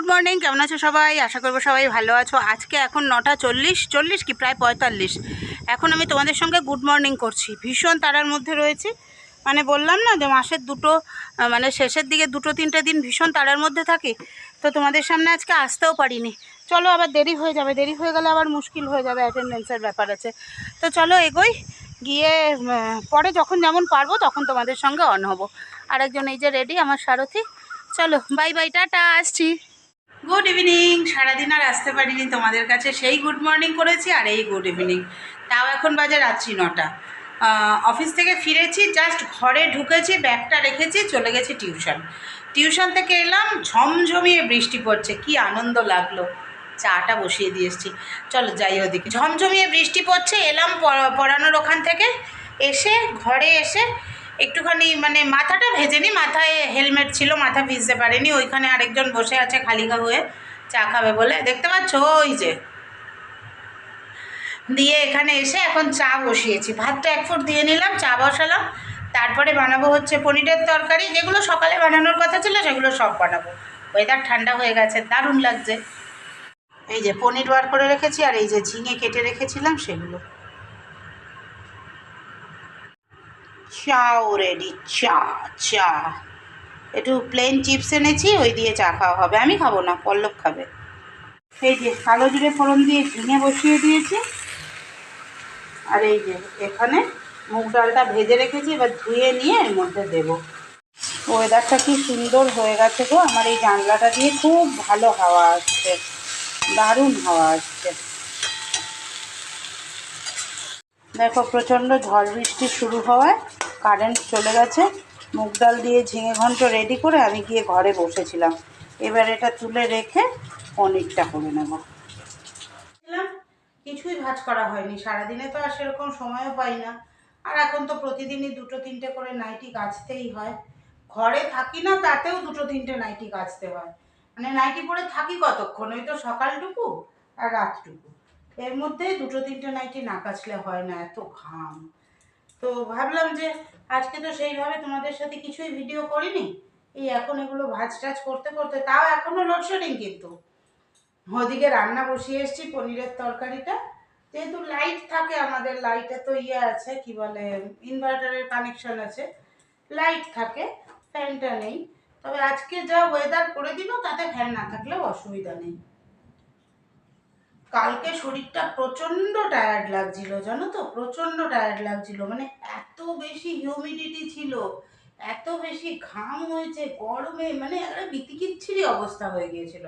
Good morning কেমন আছো সবাই? আশা করব সবাই ভালো আছো। আজকে এখন নটা চল্লিশ চল্লিশ কি? প্রায় পঁয়তাল্লিশ। এখন আমি তোমাদের সঙ্গে গুড মর্নিং করছি। ভীষণ তারার মধ্যে রয়েছি। মানে বললাম না যে মাসের দুটো মানে শেষের দিকে দুটো, তিনটে দিন ভীষণ তারার মধ্যে থাকি। তো তোমাদের সামনে আজকে আসতেও পারিনি। চলো আবার দেরি হয়ে যাবে। দেরি হয়ে গেলে আবার মুশকিল হয়ে যাবে অ্যাটেন্ডেন্সের ব্যাপার আছে। তো চলো এগোই। গিয়ে পরে যখন যেমন পারব তখন তোমাদের সঙ্গে অন হব। আরেকজন এই যে রেডি আমার সারথি। চলো বাই বাই টাটা, আসছি। গুড ইভিনিং সারাদিন আর আসতে পারিনি তোমাদের কাছে। সেই গুড মর্নিং করেছি আর এই গুড ইভিনিং তাও এখন বাজে রাত্রি নটা। অফিস থেকে ফিরেছি জাস্ট ঘরে ঢুকেছি, ব্যাগটা রেখেছি, চলে গেছি টিউশন টিউশন থেকে এলাম, ঝমঝমিয়ে বৃষ্টি পড়ছে, কি আনন্দ লাগল। চাটা বসিয়ে দিয়ে এসেছি। চলো যাই ওদিকে। ঝমঝমিয়ে বৃষ্টি পড়ছে, এলাম পড়া- পড়ানোর ওখান থেকে। এসে ঘরে এসে একটুখানি মানে মাথাটা ভেজে ভেজেনি, মাথায় হেলমেট ছিল, মাথা ভিজতে পারেনি, ওইখানে আরেকজন বসে আছে খালি হয়ে চা খাবে বলে। দেখতে পাচ্ছ? ওই যে। দিয়ে এখানে এসে এখন চা বসিয়েছি। ভাতটা এক ফুট দিয়ে নিলাম, চা বসালাম। তারপরে বানাবো হচ্ছে পনিরের তরকারি, যেগুলো সকালে বানানোর কথা ছিল সেগুলো সব বানাবো। ওয়েদার ঠান্ডা হয়ে গেছে, দারুণ লাগছে। এই যে পনির বার করে রেখেছি আর এই যে ঝিঙে কেটে রেখেছিলাম সেগুলো। চাও রেডি চা চা। একটু প্লেন চিপস এনেছি, ওই দিয়ে চা খাওয়া হবে। আমি খাব না, পল্লব খাবে। এই যে কালো জিরে ফোড়ন দিয়ে ঝিঙে বসিয়ে দিয়েছি। আর এই যে এখানে মুগ ডালটা ভেজে রেখেছি, এবার ধুয়ে নিয়ে এর মধ্যে দেবো। ওয়েদারটা কি সুন্দর হয়ে গেছে গো। আমার এই জানলাটা দিয়ে খুব ভালো হাওয়া আসছে। দারুণ হাওয়া আসছে। দেখো, প্রচণ্ড ঝড় বৃষ্টি শুরু হওয়ায় কারেন্ট চলে গেছে। মুগ ডাল দিয়ে ঝিঙে ঘন্ট রেডি করে আমি গিয়ে ঘরে বসেছিলাম। এবার এটা তুলে রেখে পনিরটা করে নেব। কিছুই ভাজ করা হয়নি। সারাদিনে তো আর সেরকম সময়ও পাই না। আর এখন তো প্রতিদিনই দুটো তিনটে করে নাইটি কাচতেই হয়। ঘরে থাকি না, তাতেও দুটো তিনটে নাইটি কাচতে হয়। মানে নাইটি পরে থাকি কতক্ষণ? ওই তো সকালটুকু আর রাতটুকু। এর মধ্যে দুটো তিনটে নাইটি না কাচলে হয় না, এত ঘাম। তো ভাবলাম যে আজকে তো সেইভাবে তোমাদের সাথে কিছুই ভিডিও করিনি। এই এখন এগুলো ভাজ টাজ করতে করতে, তাও এখনও লোডশেডিং কিন্তু। ওদিকে রান্না বসিয়ে এসেছি পনিরের তরকারিটা। যেহেতু লাইট থাকে, আমাদের লাইটে তো ইয়ে আছে, কি বলে ইনভার্টারের কানেকশন আছে। লাইট থাকে ফ্যানটা নেই। তবে আজকে যা ওয়েদার করে দিল, তাতে ফ্যান না থাকলেও অসুবিধা নেই। কালকে শরীরটা প্রচণ্ড টায়ার্ড লাগছিল, জানো তো? প্রচণ্ড টায়ার্ড লাগছিল। মানে এত বেশি হিউমিডিটি ছিল, এত বেশি ঘাম হয়েছে, গরমে মানে একটা বিতিকিচ্ছিরি অবস্থা হয়ে গিয়েছিল।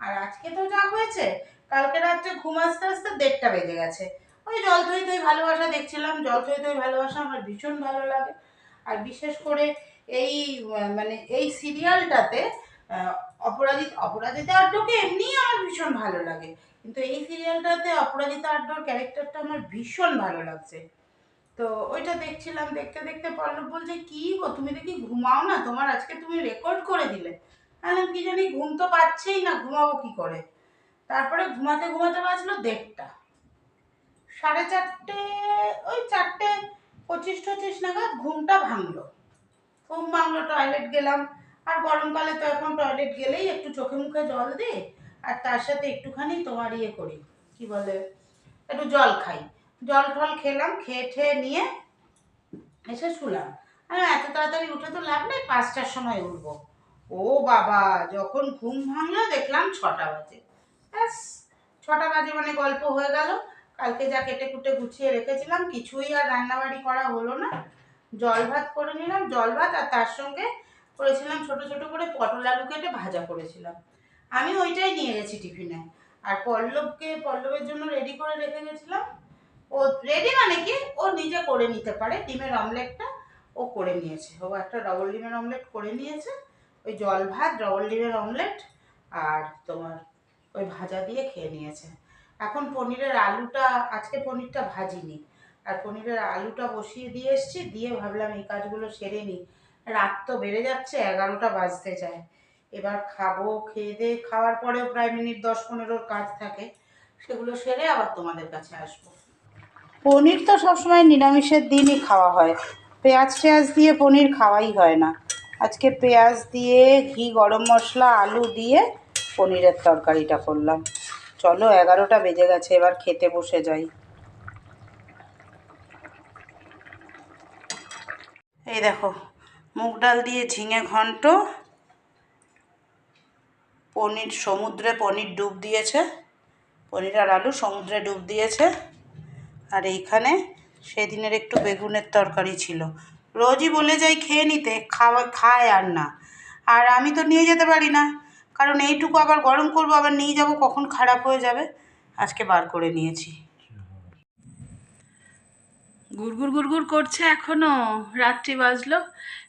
আর আজকে তো যা হয়েছে, কালকে রাত্রে ঘুম আসতে আসতে দেড়টা বেজে গেছে। ওই জল থই থই ভালোবাসা দেখছিলাম, জল থই থই ভালোবাসা আমার ভীষণ ভালো লাগে। আর বিশেষ করে এই মানে এই সিরিয়ালটাতে অপরাজিত, অপরাজিতা আড্ডকে এমনিই আমার ভীষণ ভালো লাগে। কিন্তু এই সিরিয়ালটাতে অপরাজিতা আড্ডর ক্যারেক্টারটা আমার ভীষণ ভালো লাগছে। তো ওইটা দেখছিলাম, দেখতে দেখতে পল্লব বলছে, কি গো, তুমি দেখি ঘুমাও না? তোমার আজকে তুমি রেকর্ড করে দিলে। আমি কি জানি, ঘুম তো পাচ্ছেই না, ঘুমাবো কি করে? তারপরে ঘুমাতে ঘুমাতে বাজলো দেড়টা। সাড়ে চারটে, ওই চারটে পঁচিশ টচিশ নাগাদ ঘুমটা ভাঙলো। ঘুম ভাঙলো টয়লেট গেলাম। আর গরমকালে তো এখন টয়লেট গেলেই একটু চোখে মুখে জল দিই আর তার সাথে একটুখানি তোমার ইয়ে করি, কি বলে, একটু জল খাই। জল টল খেলাম, খেয়ে ঠেয়ে নিয়ে এসে শুলাম। আমি এত তাড়াতাড়ি উঠে তো লাভ নেই, পাঁচটার সময় উঠবো। ও বাবা, যখন ঘুম ভাঙলো দেখলাম ছটা বাজে। ব্যাস, ছটা বাজে মানে গল্প হয়ে গেল। কালকে যা কেটে কুটে গুছিয়ে রেখেছিলাম, কিছুই আর রান্নাবাড়ি করা হলো না। জল ভাত করে নিলাম, জল ভাত আর তার সঙ্গে করেছিলাম ছোট ছোট করে পটল আলু কেটে ভাজা করেছিলাম। আমি ওইটাই নিয়ে গেছি টিফিনে। আর পল্লবকে, পল্লবের জন্য রেডি করে রেখে গেছিলাম। ও রেডি মানে কি? ও নিজে করে নিতে পারে, ডিমের অমলেটটা ও করে নিয়েছে। ও একটা ডবল ডিমের অমলেট করে নিয়েছে। ওই জল ভাত ডবল ডিমের অমলেট আর তোমার ওই ভাজা দিয়ে খেয়ে নিয়েছে। এখন পনিরের আলুটা, আজকে পনিরটা ভাজিনি। আর পনিরের আলুটা বসিয়ে দিয়ে এসছি, দিয়ে ভাবলাম এই কাজগুলো সেরে নিই। রাত তো বেড়ে যাচ্ছে, এগারোটা বাজতে যায়। এবার খাব, খেয়ে দিয়ে খাওয়ার পরেও প্রায় মিনিট দশ পনেরোর কাজ থাকে, সেগুলো সেরে আবার তোমাদের কাছে আসব। পনির তো সবসময় নিরামিষের দিনই খাওয়া হয়। পেঁয়াজ টেয়াজ দিয়ে পনির খাওয়াই হয় না। আজকে পেঁয়াজ দিয়ে ঘি, গরম মশলা, আলু দিয়ে পনিরের তরকারিটা করলাম। চলো এগারোটা বেজে গেছে, এবার খেতে বসে যাই। এই দেখো, মুগ ডাল দিয়ে ঝিঙে ঘন্ট পনির, সমুদ্রে পনির ডুব দিয়েছে। পনির আর আলু সমুদ্রে ডুব দিয়েছে। আর এইখানে সেদিনের একটু বেগুনের তরকারি ছিল। রোজই বলে যাই খেয়ে নিতে, খাওয়া, খায় আর না। আর আমি তো নিয়ে যেতে পারি না। কারণ এইটুকু আবার গরম করব, আবার নিয়ে যাব, কখন খারাপ হয়ে যাবে? আজকে বার করে নিয়েছি। গুড়গুড় গুড়গুড় করছে এখনও রাত্রি বাজলো,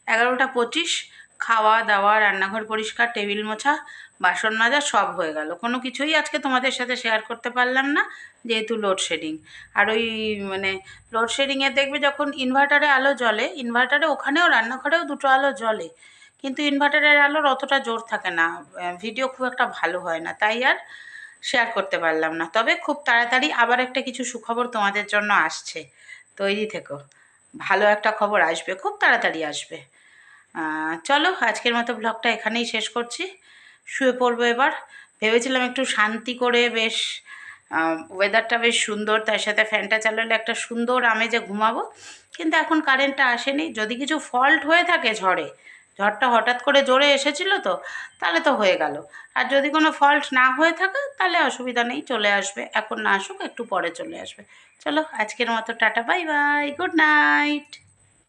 এগারোটা পঁচিশ। খাওয়া দাওয়া রান্নাঘর পরিষ্কার, টেবিল মোছা বাসন মাজা সব হয়ে গেল। কোনো কিছুই আজকে তোমাদের সাথে শেয়ার করতে পারলাম না, যেহেতু লোডশেডিং আর ওই মানে লোডশেডিংয়ে দেখবে যখন ইনভার্টারে আলো জ্বলে ইনভার্টারে ওখানেও রান্নাঘরেও দুটো আলো জ্বলে, কিন্তু ইনভার্টারের আলোর অতটা জোর থাকে না। ভিডিও খুব একটা ভালো হয় না, তাই আর শেয়ার করতে পারলাম না। তবে খুব তাড়াতাড়ি আবার একটা কিছু সুখবর তোমাদের জন্য আসছে। তৈরি থেকো। ভালো একটা খবর আসবে, খুব তাড়াতাড়ি আসবে। চলো আজকের মতো ব্লগটা এখানেই শেষ করছি। শুয়ে পড়ব এবার। ভেবেছিলাম একটু শান্তি করে বেশ ওয়েদারটা বেশ সুন্দর, তার সাথে ফ্যানটা চালালে একটা সুন্দর আমেজে ঘুমাবো। কিন্তু এখন কারেন্টটা আসেনি। যদি কিছু ফল্ট হয়ে থাকে ঝড়ে, ঝড়টা হঠাৎ করে জোরে এসেছিল তো, তাহলে তো হয়ে গেল। আর যদি কোনো ফল্ট না হয়ে থাকে, তাহলে অসুবিধা নেই, চলে আসবে। এখন না আসুক, একটু পরে চলে আসবে। চলো, আজকের মতো tata bye bye good night